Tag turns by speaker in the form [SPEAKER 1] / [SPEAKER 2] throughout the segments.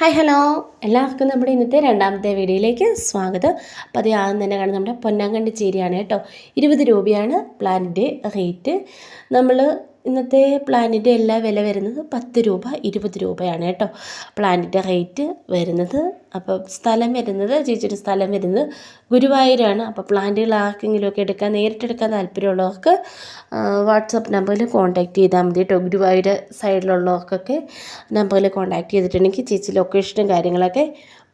[SPEAKER 1] Hi hello എല്ലാവർക്കും നമ്മുടെ ഇന്നത്തെ രണ്ടാമത്തെ വീഡിയോയിലേക്ക് സ്വാഗതം. അപ്പോൾ അത് ആദ്യം തന്നെ കാണുന്നത് നമ്മുടെ പൊന്നാങ്കണ്ടി ചേരിയാണ് കേട്ടോ. ഇരുപത് രൂപയാണ് പ്ലാനിന്റെ റേറ്റ്. നമ്മൾ ഇന്നത്തെ പ്ലാനിന്റെ എല്ലാ വില വരുന്നത് പത്ത് രൂപ ഇരുപത് രൂപയാണ് കേട്ടോ പ്ലാനിന്റെ റേറ്റ് വരുന്നത്. അപ്പോൾ സ്ഥലം വരുന്നത് ചേച്ചിയുടെ സ്ഥലം വരുന്നത് ഗുരുവായൂരാണ്. അപ്പോൾ പ്ലാന്റുകൾ ആർക്കെങ്കിലുമൊക്കെ എടുക്കാൻ നേരിട്ടെടുക്കാൻ താല്പര്യമുള്ളവർക്ക് വാട്സപ്പ് നമ്പറിൽ കോൺടാക്റ്റ് ചെയ്താൽ മതി കേട്ടോ ഗുരുവായൂർ സൈഡിലുള്ളവർക്കൊക്കെ നമ്പറിൽ കോൺടാക്റ്റ് ചെയ്തിട്ടുണ്ടെങ്കിൽ ചേച്ചി ലൊക്കേഷനും കാര്യങ്ങളൊക്കെ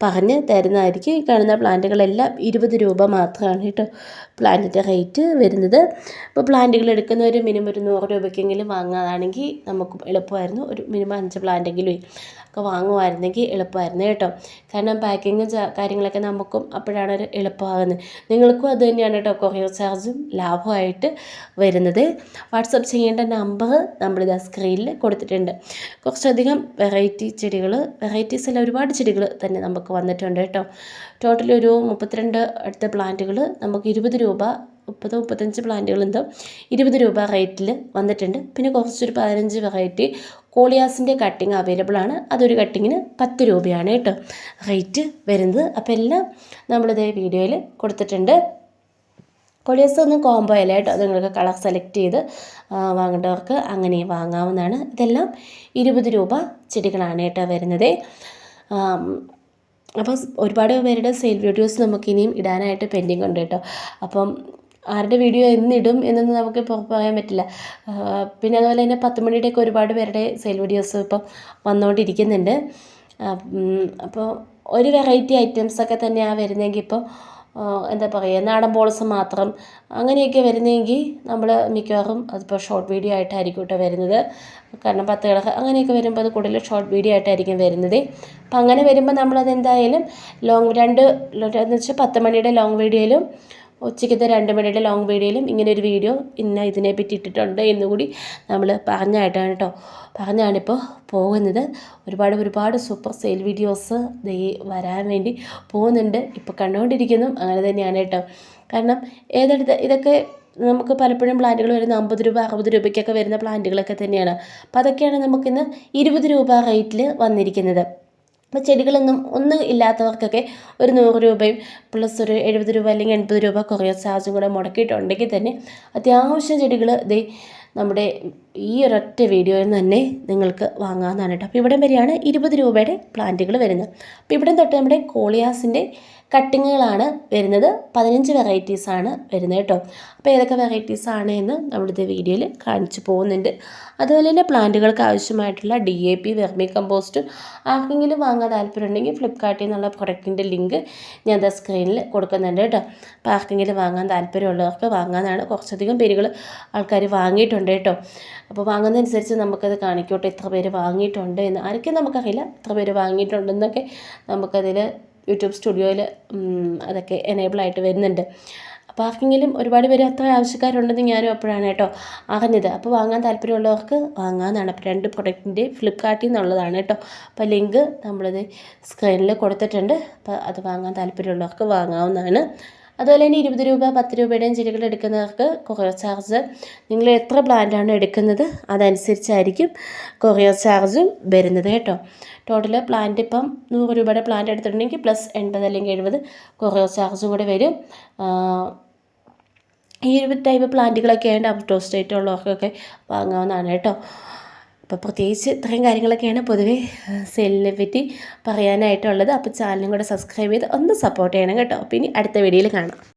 [SPEAKER 1] പറഞ്ഞ് തരുന്നതായിരിക്കും. ഈ കാണുന്ന പ്ലാന്റുകളെല്ലാം ഇരുപത് രൂപ മാത്രമാണ് കേട്ടോ പ്ലാന്റിന്റെ റേറ്റ് വരുന്നത്. അപ്പോൾ പ്ലാന്റുകൾ എടുക്കുന്നവർ മിനിമം ഒരു നൂറ് രൂപയ്ക്കെങ്കിലും വാങ്ങാതാണെങ്കിൽ നമുക്ക് എളുപ്പമായിരുന്നു. ഒരു മിനിമം അഞ്ച് പ്ലാന്റെങ്കിലും ഒക്കെ വാങ്ങുമായിരുന്നെങ്കിൽ എളുപ്പമായിരുന്നു കേട്ടോ. കാരണം പാക്കിങ് കാര്യങ്ങളൊക്കെ നമുക്കും അപ്പോഴാണ് ഒരു എളുപ്പമാകുന്നത്. നിങ്ങൾക്കും അത് തന്നെയാണ് കേട്ടോ കൊറിയർ ചാർജും ലാഭമായിട്ട് വരുന്നത്. വാട്സപ്പ് ചെയ്യേണ്ട നമ്പർ നമ്മളിത് സ്ക്രീനിൽ കൊടുത്തിട്ടുണ്ട്. കുറച്ചധികം വെറൈറ്റി ചെടികൾ വെറൈറ്റീസ് എല്ലാം ഒരുപാട് ചെടികൾ തന്നെ നമുക്ക് വന്നിട്ടുണ്ട് കേട്ടോ. ടോട്ടൽ ഒരു മുപ്പത്തിരണ്ട് അടുത്ത പ്ലാന്റുകൾ നമുക്ക് ഇരുപത് രൂപ മുപ്പത് മുപ്പത്തഞ്ച് പ്ലാന്റുകൾ എന്തോ ഇരുപത് രൂപ റേറ്റിൽ വന്നിട്ടുണ്ട്. പിന്നെ കുറച്ചൊരു പതിനഞ്ച് വെറൈറ്റി കോളിയാസിന്റെ കട്ടിങ് അവൈലബിൾ ആണ്. അതൊരു കട്ടിങ്ങിന് പത്ത് രൂപയാണ് കേട്ടോ റേറ്റ് വരുന്നത്. അപ്പോൾ എല്ലാം നമ്മളിതേ വീഡിയോയിൽ കൊടുത്തിട്ടുണ്ട്. കൊളിയസ് ഒന്നും കോംബോ അല്ല കേട്ടോ? നിങ്ങൾക്ക് കളർ സെലക്ട് ചെയ്ത് വാങ്ങേണ്ടവർക്ക് അങ്ങനെ വാങ്ങാവുന്നതാണ്. ഇതെല്ലാം ഇരുപത് രൂപ ചെടികളാണ് കേട്ടോ വരുന്നത്. അപ്പോൾ ഒരുപാട് പേരുടെ സെയിൽ വീഡിയോസ് നമുക്കിനിയും ഇടാനായിട്ട് പെൻഡിങ് ഉണ്ട് കേട്ടോ. അപ്പം ആരുടെ വീഡിയോ എന്നിടും എന്നൊന്നും നമുക്ക് ഇപ്പോൾ പറയാൻ പറ്റില്ല. പിന്നെ അതുപോലെ തന്നെ പത്ത് മണിയുടെയൊക്കെ ഒരുപാട് പേരുടെ സെയിൽ വീഡിയോസ് ഇപ്പം വന്നുകൊണ്ടിരിക്കുന്നുണ്ട് അപ്പോൾ ഒരു വെറൈറ്റി ഐറ്റംസൊക്കെ തന്നെയാണ് വരുന്നതെങ്കിൽ ഇപ്പോൾ എന്താ പറയുക നാടൻ ബോൾസ് മാത്രം അങ്ങനെയൊക്കെ വരുന്നതെങ്കിൽ നമ്മൾ മിക്കവാറും അതിപ്പോൾ ഷോർട്ട് വീഡിയോ ആയിട്ടായിരിക്കും കേട്ടോ വരുന്നത്. കാരണം പത്ത് കിടക്ക അങ്ങനെയൊക്കെ വരുമ്പോൾ അത് കൂടുതൽ ഷോർട്ട് വീഡിയോ ആയിട്ടായിരിക്കും വരുന്നത്. അപ്പം അങ്ങനെ വരുമ്പോൾ നമ്മളത് എന്തായാലും ലോങ് രണ്ട് എന്ന് വെച്ചാൽ പത്ത് മണിയുടെ ലോങ് വീഡിയോയിലും ഉച്ചയ്ക്കത്തെ രണ്ട് മണിയുടെ ലോങ് വീഡിയോയിലും ഇങ്ങനെ ഒരു വീഡിയോ ഇന്ന ഇതിനെ പറ്റി ഇട്ടിട്ടുണ്ട് എന്നുകൂടി നമ്മൾ പറഞ്ഞായിട്ടാണ് കേട്ടോ പറഞ്ഞാണിപ്പോൾ പോകുന്നത്. ഒരുപാട് ഒരുപാട് സൂപ്പർ സെയിൽ വീഡിയോസ് ദേ വരാൻ വേണ്ടി പോകുന്നുണ്ട്. ഇപ്പോൾ കണ്ടുകൊണ്ടിരിക്കുന്നു. അങ്ങനെ തന്നെയാണ് കേട്ടോ കാരണം ഏതെടുത്ത് ഇതൊക്കെ നമുക്ക് പലപ്പോഴും പ്ലാന്റുകൾ വരുന്ന അമ്പത് രൂപ അറുപത് രൂപയ്ക്കൊക്കെ വരുന്ന പ്ലാന്റുകളൊക്കെ തന്നെയാണ്. അപ്പോൾ അതൊക്കെയാണ് നമുക്കിന്ന് ഇരുപത് രൂപ റേറ്റിൽ വന്നിരിക്കുന്നത്. അപ്പോൾ ചെടികളൊന്നും ഒന്നും ഇല്ലാത്തവർക്കൊക്കെ ഒരു നൂറ് രൂപയും പ്ലസ് ഒരു എഴുപത് രൂപ അല്ലെങ്കിൽ എൺപത് രൂപ കൊറിയർ ചാർജും കൂടെ മുടക്കിയിട്ടുണ്ടെങ്കിൽ തന്നെ അത്യാവശ്യം ചെടികൾ ദേ നമ്മുടെ ഈ ഒരൊറ്റ വീഡിയോയിൽ നിന്ന് തന്നെ നിങ്ങൾക്ക് വാങ്ങാവുന്നതാണ് കേട്ടോ. അപ്പോൾ ഇവിടം വരെയാണ് ഇരുപത് രൂപയുടെ പ്ലാന്റുകൾ വരുന്നത്. അപ്പോൾ ഇവിടെ തൊട്ട് നമ്മുടെ കോളിയാസിന്റെ കട്ടിങ്ങുകളാണ് വരുന്നത്. പതിനഞ്ച് വെറൈറ്റീസാണ് വരുന്നത് കേട്ടോ. അപ്പോൾ ഏതൊക്കെ വെറൈറ്റീസ് ആണ് എന്ന് നമ്മളിത് വീഡിയോയിൽ കാണിച്ചു പോകുന്നുണ്ട്. അതുപോലെ തന്നെ പ്ലാന്റുകൾക്ക് ആവശ്യമായിട്ടുള്ള D A P vermicompost ആർക്കെങ്കിലും വാങ്ങാൻ താല്പര്യമുണ്ടെങ്കിൽ ഫ്ലിപ്കാർട്ടിൽ നിന്നുള്ള പ്രൊഡക്റ്റിന്റെ ലിങ്ക് ഞാൻ ദ സ്ക്രീനിൽ കൊടുക്കുന്നുണ്ട് കേട്ടോ. അപ്പോൾ ആർക്കെങ്കിലും വാങ്ങാൻ താല്പര്യമുള്ളവർക്ക് വാങ്ങാനാണ്. കുറച്ചധികം പേരുകൾ ആൾക്കാർ വാങ്ങിയിട്ടുണ്ട് കേട്ടോ. അപ്പോൾ വാങ്ങുന്നതനുസരിച്ച് നമുക്കത് കാണിക്കോട്ടെ. ഇത്ര പേര് വാങ്ങിയിട്ടുണ്ട് എന്ന് ആർക്കും നമുക്കറിയില്ല. ഇത്ര പേര് വാങ്ങിയിട്ടുണ്ടെന്നൊക്കെ നമുക്കതിൽ യൂട്യൂബ് സ്റ്റുഡിയോയിൽ അതൊക്കെ എനേബിളായിട്ട് വരുന്നുണ്ട്. അപ്പോൾ ആർക്കെങ്കിലും ഒരുപാട് പേര് അത്ര ആവശ്യക്കാരുണ്ടെന്ന് ഞാനും അപ്പോഴാണ് കേട്ടോ അറിഞ്ഞത്. അപ്പോൾ വാങ്ങാൻ താല്പര്യമുള്ളവർക്ക് വാങ്ങാമെന്നാണ് അപ്പോൾ രണ്ട് പ്രൊഡക്റ്റിന്റെ ഫ്ലിപ്കാർട്ടിൽ നിന്നുള്ളതാണ് കേട്ടോ. അപ്പോൾ ലിങ്ക് നമ്മളത് സ്ക്രീനിൽ കൊടുത്തിട്ടുണ്ട്. അപ്പോൾ അത് വാങ്ങാൻ താല്പര്യമുള്ളവർക്ക് വാങ്ങാവുന്നതാണ്. അതുപോലെ തന്നെ ഇരുപത് രൂപ പത്ത് രൂപയുടെയും ചെടികൾ എടുക്കുന്നവർക്ക് കൊറിയർ ചാർജ് നിങ്ങൾ എത്ര പ്ലാന്റാണ് എടുക്കുന്നത് അതനുസരിച്ചായിരിക്കും കൊറിയർ ചാർജും വരുന്നത് കേട്ടോ. ടോട്ടൽ പ്ലാന്റ് ഇപ്പം നൂറ് രൂപയുടെ പ്ലാന്റ് എടുത്തിട്ടുണ്ടെങ്കിൽ പ്ലസ് എൺപത് അല്ലെങ്കിൽ എഴുപത് കൊറിയർ ചാർജും കൂടെ വരും. ഈ ഒരു ടൈപ്പ് പ്ലാന്റുകളൊക്കെ ആയിട്ട് ഔട്ട് ഓഫ് സ്റ്റേറ്റ് ഉള്ളവർക്കൊക്കെ വാങ്ങാവുന്നതാണ് കേട്ടോ. അപ്പോൾ പ്രത്യേകിച്ച് ഇത്രയും കാര്യങ്ങളൊക്കെയാണ് പൊതുവേ സെല്ലിനെ പറ്റി പറയാനായിട്ടുള്ളത്. അപ്പോൾ ചാനലും കൂടെ സബ്സ്ക്രൈബ് ചെയ്ത് ഒന്ന് സപ്പോർട്ട് ചെയ്യണം കേട്ടോ. അപ്പോൾ ഇനി അടുത്ത വീഡിയോയിൽ കാണാം.